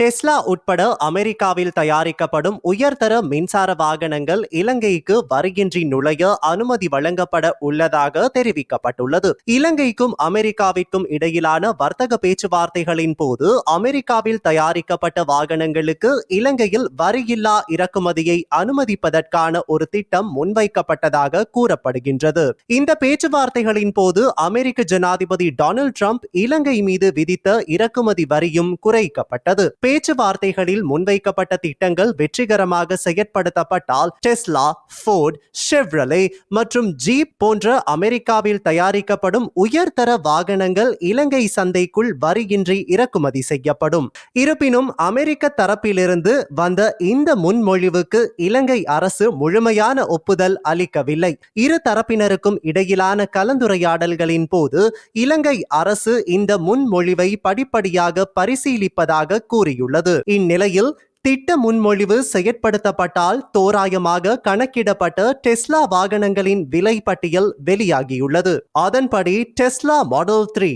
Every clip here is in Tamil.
டெஸ்லா உட்பட அமெரிக்காவில் தயாரிக்கப்படும் உயர்தர மின்சார வாகனங்கள் இலங்கைக்கு வருகின்றி நுழைய அனுமதி வழங்கப்பட உள்ளதாக தெரிவிக்கப்பட்டுள்ளது. இலங்கைக்கும் அமெரிக்காவிற்கும் இடையிலான வர்த்தக பேச்சுவார்த்தைகளின் போது அமெரிக்காவில் தயாரிக்கப்பட்ட வாகனங்களுக்கு இலங்கையில் வரியில்லா இறக்குமதியை அனுமதிப்பதற்கான ஒரு திட்டம் முன்வைக்கப்பட்டதாக கூறப்படுகின்றது. இந்த பேச்சுவார்த்தைகளின் போது அமெரிக்க ஜனாதிபதி டொனால்ட் ட்ரம்ப் இலங்கை மீது விதித்த இறக்குமதி வரியும் குறைக்கப்பட்டது. பேச்சுவார்த்தைகளில் முன்வைக்கப்பட்ட திட்டங்கள் வெற்றிகரமாக செயற்படுத்தப்பட்டால் டெஸ்லா ஃபோர்ட் ஷெவ்ரலே மற்றும் ஜீப் போன்ற அமெரிக்காவில் தயாரிக்கப்படும் உயர்தர வாகனங்கள் இலங்கை சந்தைக்குள் வரியின்றி இறக்குமதி செய்யப்படும். இருப்பினும் அமெரிக்க தரப்பிலிருந்து வந்த இந்த முன்மொழிவுக்கு இலங்கை அரசு முழுமையான ஒப்புதல் அளிக்கவில்லை. இரு தரப்பினருக்கும் இடையிலான கலந்துரையாடல்களின் போது இலங்கை அரசு இந்த முன்மொழிவை படிப்படியாக பரிசீலிப்பதாக கூறியுள்ளது. இந்நிலையில் திட்ட முன்மொழிவு செயற்படுத்தப்பட்டால் தோராயமாக கணக்கிடப்பட்ட டெஸ்லா வாகனங்களின் விலை பட்டியல் வெளியாகியுள்ளது. அதன்படி டெஸ்லா மாடல் த்ரீ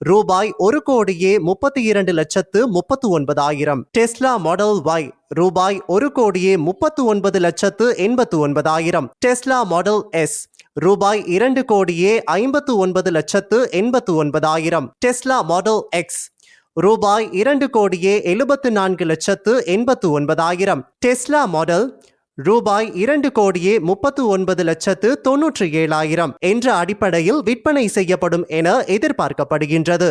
ரூபாய் ஒரு கோடியே முப்பத்தி இரண்டு லட்சத்து முப்பத்து ஒன்பதாயிரம் டெஸ்லா மாடல் ஒய் ரூபாய் ஒரு கோடியே முப்பத்து ஒன்பது லட்சத்து எண்பத்து ஒன்பதாயிரம் டெஸ்லா மாடல் எஸ் ரூபாய் இரண்டு கோடியே ஐம்பத்து ஒன்பது லட்சத்து எண்பத்து ஒன்பதாயிரம் டெஸ்லா மாடல் எக்ஸ் ரூபாய் இரண்டு கோடியே எழுபத்து நான்கு லட்சத்து எண்பத்து ஒன்பதாயிரம். டெஸ்லா மாடல் ரூபாய் இரண்டு கோடியே முப்பத்து ஒன்பது லட்சத்து தொன்னூற்றி ஏழாயிரம் என்ற அடிப்படையில் விற்பனை செய்யப்படும் என எதிர்பார்க்கப்படுகின்றது.